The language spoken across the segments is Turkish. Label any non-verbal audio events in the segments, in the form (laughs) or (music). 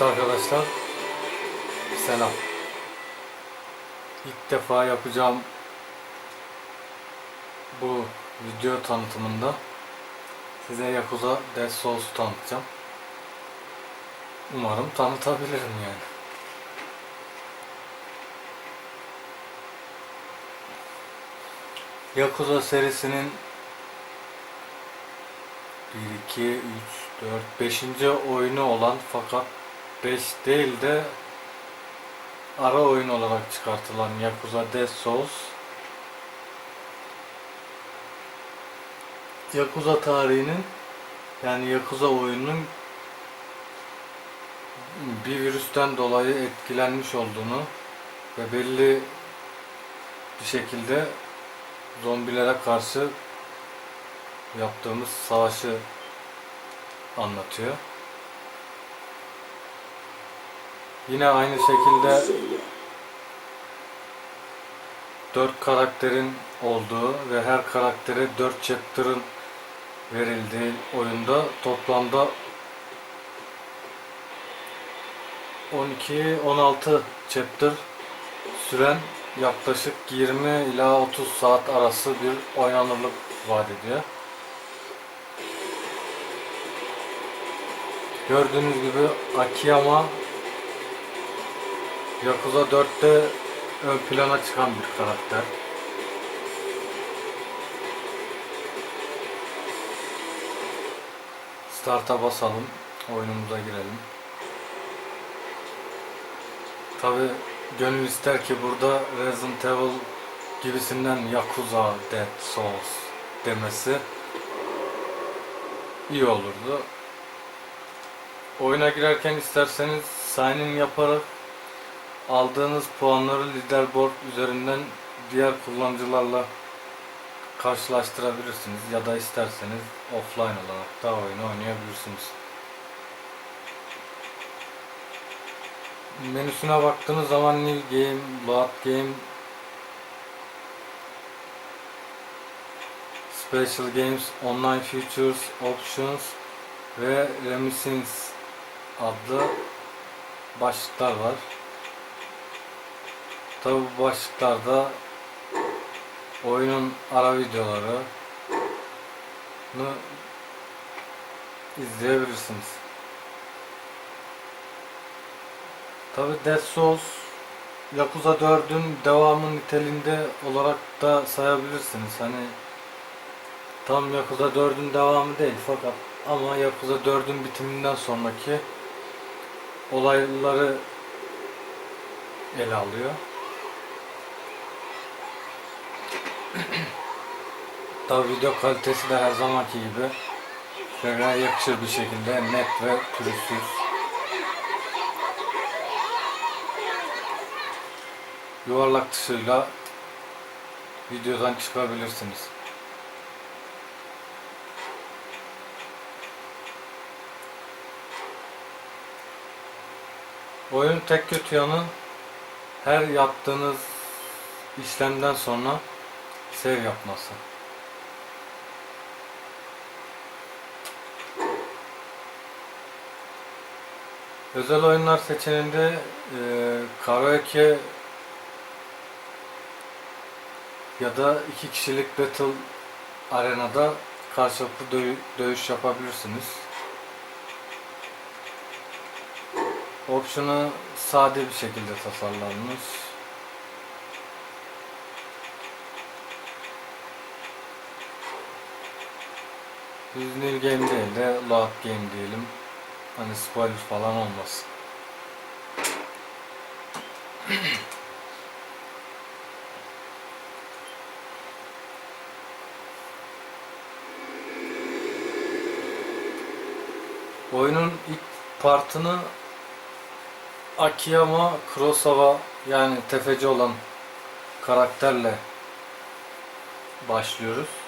Evet arkadaşlar. Selam. İlk defa yapacağım bu video tanıtımında size Yakuza Dead Souls'u tanıtacağım. Umarım tanıtabilirim yani. Yakuza serisinin 1, 2, 3, 4, 5. oyunu olan fakat 5 değil de ara oyun olarak çıkartılan Yakuza Dead Souls Yakuza tarihinin yani Yakuza oyununun bir virüsten dolayı etkilenmiş olduğunu ve belli bir şekilde zombilere karşı yaptığımız savaşı anlatıyor. Yine aynı şekilde dört karakterin olduğu ve her karaktere dört chapter'ın verildiği oyunda toplamda 12-16 chapter süren yaklaşık 20 ila 30 saat arası bir oynanırlık vaat ediyor. Gördüğünüz gibi Akiyama Yakuza 4'te ön plana çıkan bir karakter. Start'a basalım. Oyunumuza girelim. Tabi gönül ister ki burada Resident Evil gibisinden Yakuza Dead Souls demesi iyi olurdu. Oyuna girerken isterseniz sign in yaparak aldığınız puanları leaderboard üzerinden diğer kullanıcılarla karşılaştırabilirsiniz ya da isterseniz offline olarak da oyunu oynayabilirsiniz. Menüsüne baktığınız zaman New Game, Load Game, Special Games, Online Features, Options ve Reminiscence adlı başlıklar var. Tabi bu başlıklarda oyunun ara videoları izleyebilirsiniz. Tabi Dead Souls Yakuza 4'ün devamı niteliğinde olarak da sayabilirsiniz. Hani tam Yakuza 4'ün devamı değil fakat ama Yakuza 4'ün bitiminden sonraki olayları ele alıyor. Tabi video kalitesi de her zamanki gibi şöyle yakışır bir şekilde net ve pürüzsüz. Yuvarlak tuşuyla videodan çıkabilirsiniz. Oyunun tek kötü yanı her yaptığınız işlemden sonra save yapması. Özel oyunlar seçeneğinde e, karaoke ya da iki kişilik battle arenada karşılıklı dö- dövüş yapabilirsiniz. Option'u sade bir şekilde tasarlanmış. Biz new game değil de load game diyelim. Hani spoiler falan olmasın. Oyunun ilk partını Akiyama Kurosawa yani tefeci olan karakterle başlıyoruz.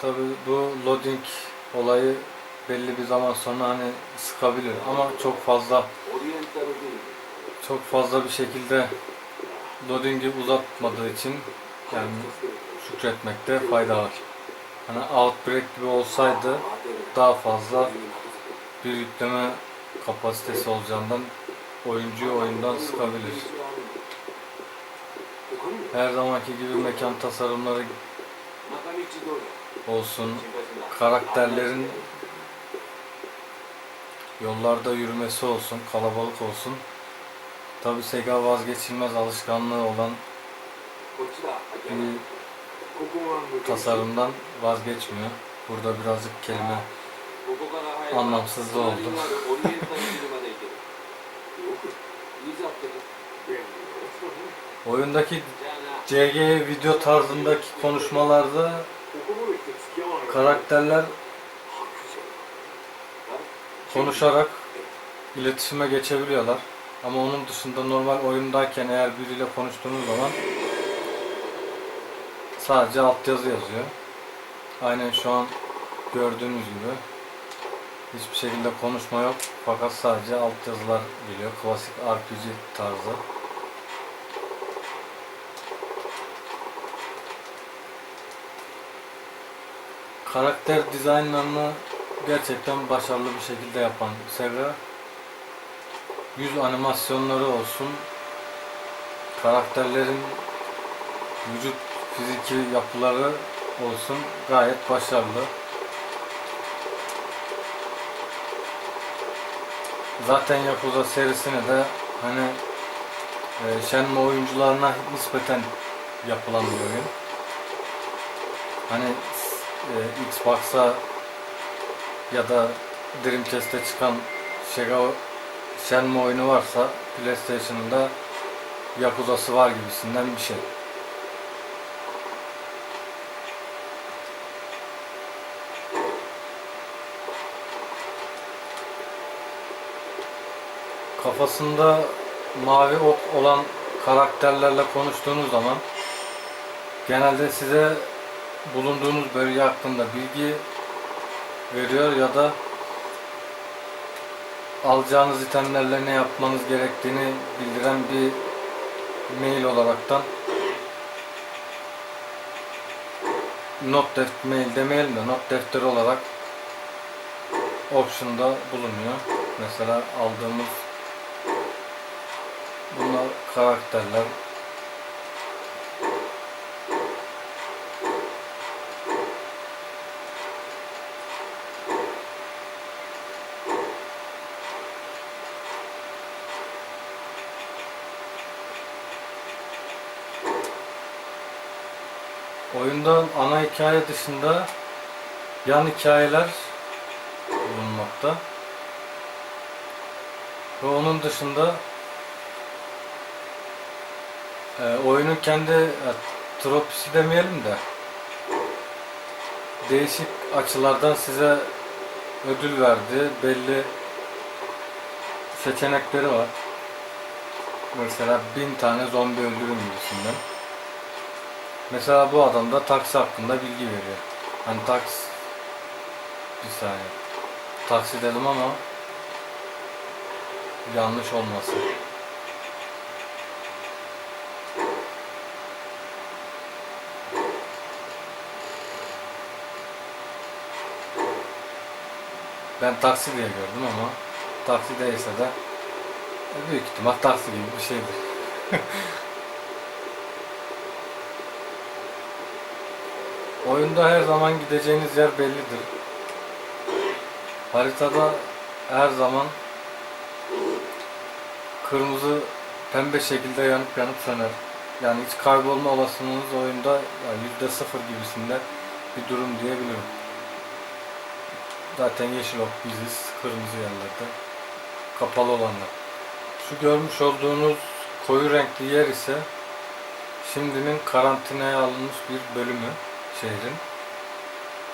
Tabi bu loading olayı belli bir zaman sonra hani sıkabilir ama çok fazla çok fazla bir şekilde loading'i uzatmadığı için yani şükretmekte fayda var. Hani Outbreak gibi olsaydı daha fazla bir yükleme kapasitesi olacağından oyuncuyu oyundan sıkabilir. Her zamanki gibi mekan tasarımları olsun, karakterlerin yollarda yürümesi olsun, kalabalık olsun. Tabi Sega vazgeçilmez alışkanlığı olan bir tasarımdan vazgeçmiyor. Burada birazcık kelime anlamsızlığı oldu. (laughs) oyundaki CG video tarzındaki konuşmalarda karakterler konuşarak iletişime geçebiliyorlar. Ama onun dışında normal oyundayken eğer biriyle konuştuğunuz zaman sadece altyazı yazıyor. Aynen şu an gördüğünüz gibi hiçbir şekilde konuşma yok fakat sadece altyazılar geliyor. Klasik RPG tarzı. Karakter dizaynlarını gerçekten başarılı bir şekilde yapan Sega yüz animasyonları olsun karakterlerin vücut fiziki yapıları olsun gayet başarılı. Zaten Yakuza serisine de hani e, Shenmue oyuncularına nispeten yapılan bir oyun. Hani e, Xbox'a ya da Dreamcast'e çıkan Sega Shenmue oyunu varsa PlayStation'ın da Yakuza'sı var gibisinden bir şey. Kafasında mavi ok olan karakterlerle konuştuğunuz zaman genelde size bulunduğunuz bölge hakkında bilgi veriyor ya da alacağınız itemlerle ne yapmanız gerektiğini bildiren bir mail olaraktan not defter mail demeyelim de not defteri olarak option'da bulunuyor. Mesela aldığımız bunlar karakterler Oyunda ana hikaye dışında yan hikayeler bulunmakta. Ve onun dışında e, oyunun kendi e, tropisi demeyelim de değişik açılardan size ödül verdiği belli seçenekleri var. Mesela bin tane zombi öldürün gibisinden. Mesela bu adam da taksi hakkında bilgi veriyor. Hani taksi bir saniye. Taksi dedim ama yanlış olmasın. Ben taksi diye gördüm ama taksi değilse de e, büyük ihtimal taksi gibi bir şeydir. (laughs) Oyunda her zaman gideceğiniz yer bellidir. Haritada her zaman kırmızı pembe şekilde yanıp yanıp söner. Yani hiç kaybolma olasılığınız oyunda yani yüzde sıfır gibisinde bir durum diyebilirim. Zaten yeşil ok biziz, kırmızı yerlerde. Kapalı olanlar. Şu görmüş olduğunuz koyu renkli yer ise şimdinin karantinaya alınmış bir bölümü şehrin.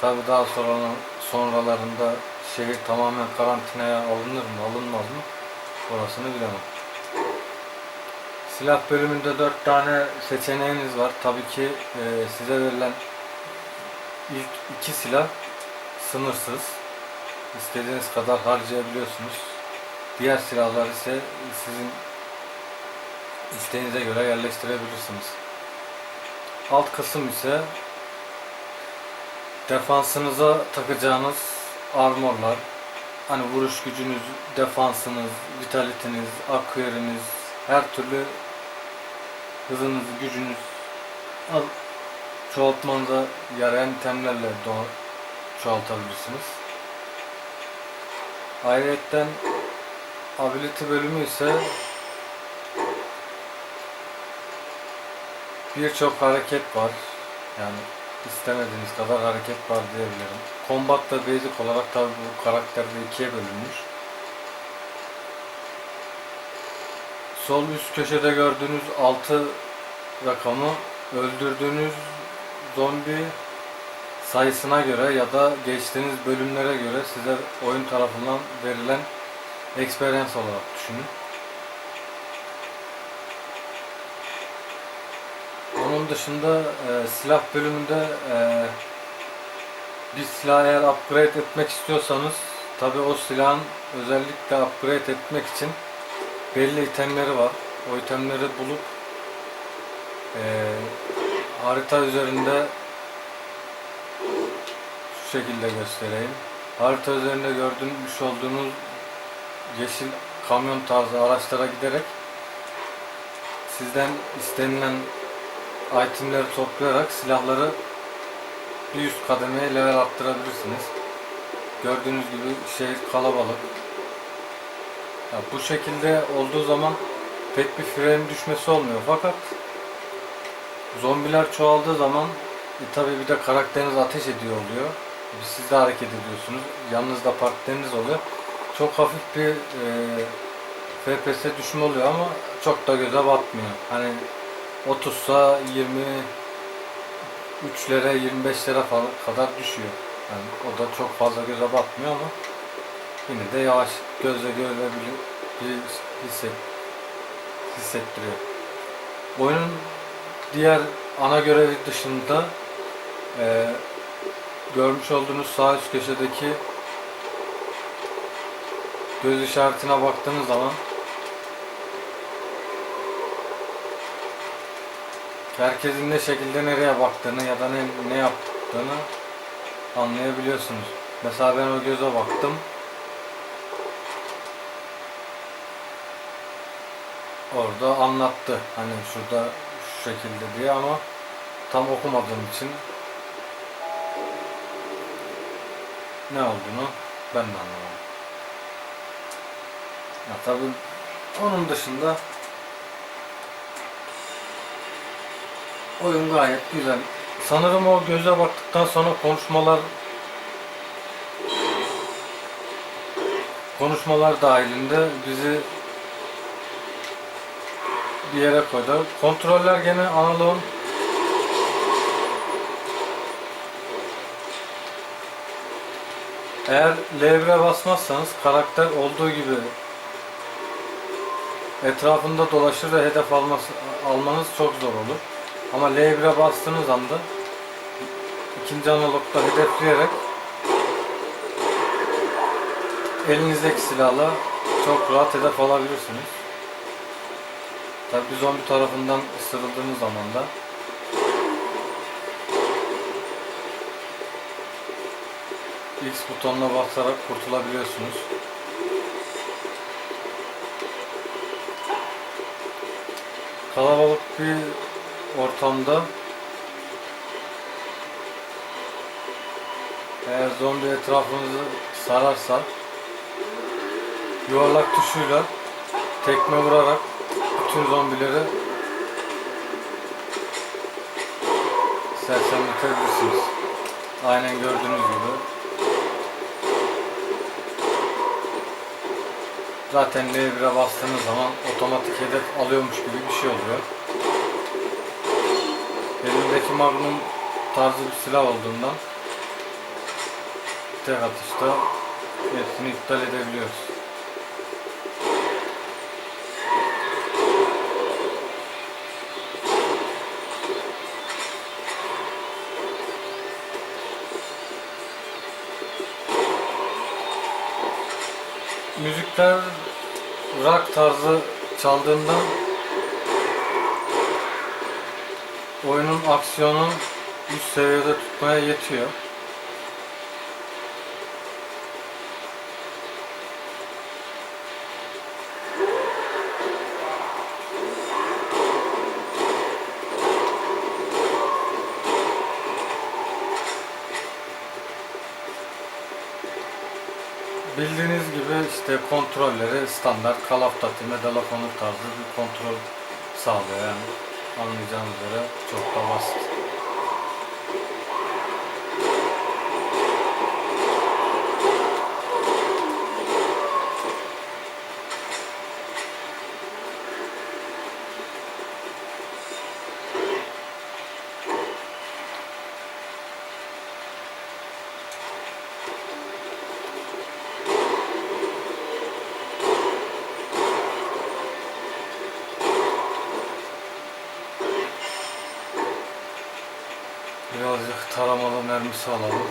Tabi daha sonra sonralarında şehir tamamen karantinaya alınır mı alınmaz mı orasını bilemem. Silah bölümünde 4 tane seçeneğiniz var. Tabii ki e, size verilen ilk iki silah sınırsız. İstediğiniz kadar harcayabiliyorsunuz. Diğer silahlar ise sizin isteğinize göre yerleştirebilirsiniz. Alt kısım ise defansınıza takacağınız armorlar, hani vuruş gücünüz, defansınız, vitalitiniz, akqueriniz, her türlü hızınız, gücünüz al- çoğaltmanıza yarayan itemlerle çoğaltabilirsiniz. Ayrıca ability bölümü ise birçok hareket var. Yani istemediğiniz kadar hareket var diyebilirim. Combat da basic olarak tabi bu karakterde ikiye bölünmüş. Sol üst köşede gördüğünüz 6 rakamı öldürdüğünüz zombi sayısına göre ya da geçtiğiniz bölümlere göre size oyun tarafından verilen experience olarak düşünün. Onun dışında e, silah bölümünde e, bir silah eğer upgrade etmek istiyorsanız tabi o silahın özellikle upgrade etmek için belli itemleri var. O itemleri bulup e, harita üzerinde şu şekilde göstereyim. Harita üzerinde gördüğünüz olduğunuz yeşil kamyon tarzı araçlara giderek sizden istenilen itemleri toplayarak silahları bir üst kademeye level arttırabilirsiniz. Gördüğünüz gibi şehir kalabalık. Ya bu şekilde olduğu zaman pek bir frame düşmesi olmuyor fakat zombiler çoğaldığı zaman e, tabi bir de karakteriniz ateş ediyor oluyor. Siz de hareket ediyorsunuz. Yanınızda partneriniz oluyor. Çok hafif bir e, FPS düşme oluyor ama çok da göze batmıyor. Hani 30'sa 23'lere 25'lere falan kadar düşüyor. Yani o da çok fazla göze batmıyor ama yine de yavaş gözle görülebilir hisset, hissettiriyor. Oyunun diğer ana görevi dışında e, görmüş olduğunuz sağ üst köşedeki göz işaretine baktığınız zaman herkesin ne şekilde nereye baktığını ya da ne, ne yaptığını anlayabiliyorsunuz. Mesela ben o göze baktım. Orada anlattı. Hani şurada şu şekilde diye ama tam okumadığım için ne olduğunu ben de anlamadım. Ya tabii onun dışında oyun gayet güzel. Sanırım o göze baktıktan sonra konuşmalar konuşmalar dahilinde bizi bir yere koydu. Kontroller gene analog'un Eğer L1'e basmazsanız karakter olduğu gibi etrafında dolaşır ve hedef alması, almanız çok zor olur. Ama L1'e bastığınız anda ikinci analogda hedefleyerek elinizdeki silahla çok rahat hedef alabilirsiniz. Tabi zombi tarafından ısırıldığınız zaman da X butonuna basarak kurtulabiliyorsunuz. Kalabalık bir ortamda eğer zombi etrafınızı sararsa yuvarlak tuşuyla tekme vurarak bütün zombileri sersemletebilirsiniz. Aynen gördüğünüz gibi. Zaten L1'e bastığınız zaman otomatik hedef alıyormuş gibi bir şey oluyor. Elimdeki Magnum tarzı bir silah olduğundan tek atışta hepsini iptal edebiliyoruz. müzikler rock tarzı çaldığından oyunun aksiyonu üst seviyede tutmaya yetiyor. Bildiğiniz gibi işte kontrolleri standart Call of Duty, Medal of Honor tarzı bir kontrol sağlıyor yani. Anlayacağınız üzere çok da basit. Birazcık taramalı mermisi alalım.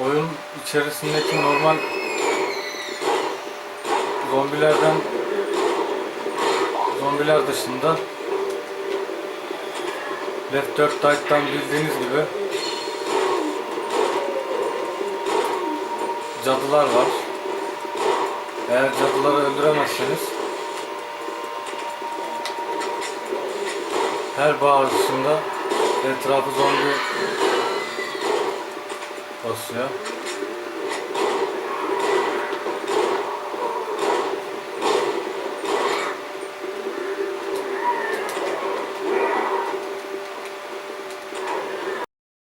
Oyun içerisindeki normal zombilerden zombiler dışında Left 4 Dead'dan bildiğiniz gibi cadılar var. Eğer cadıları öldüremezseniz her bağırışında etrafı zombi basıyor.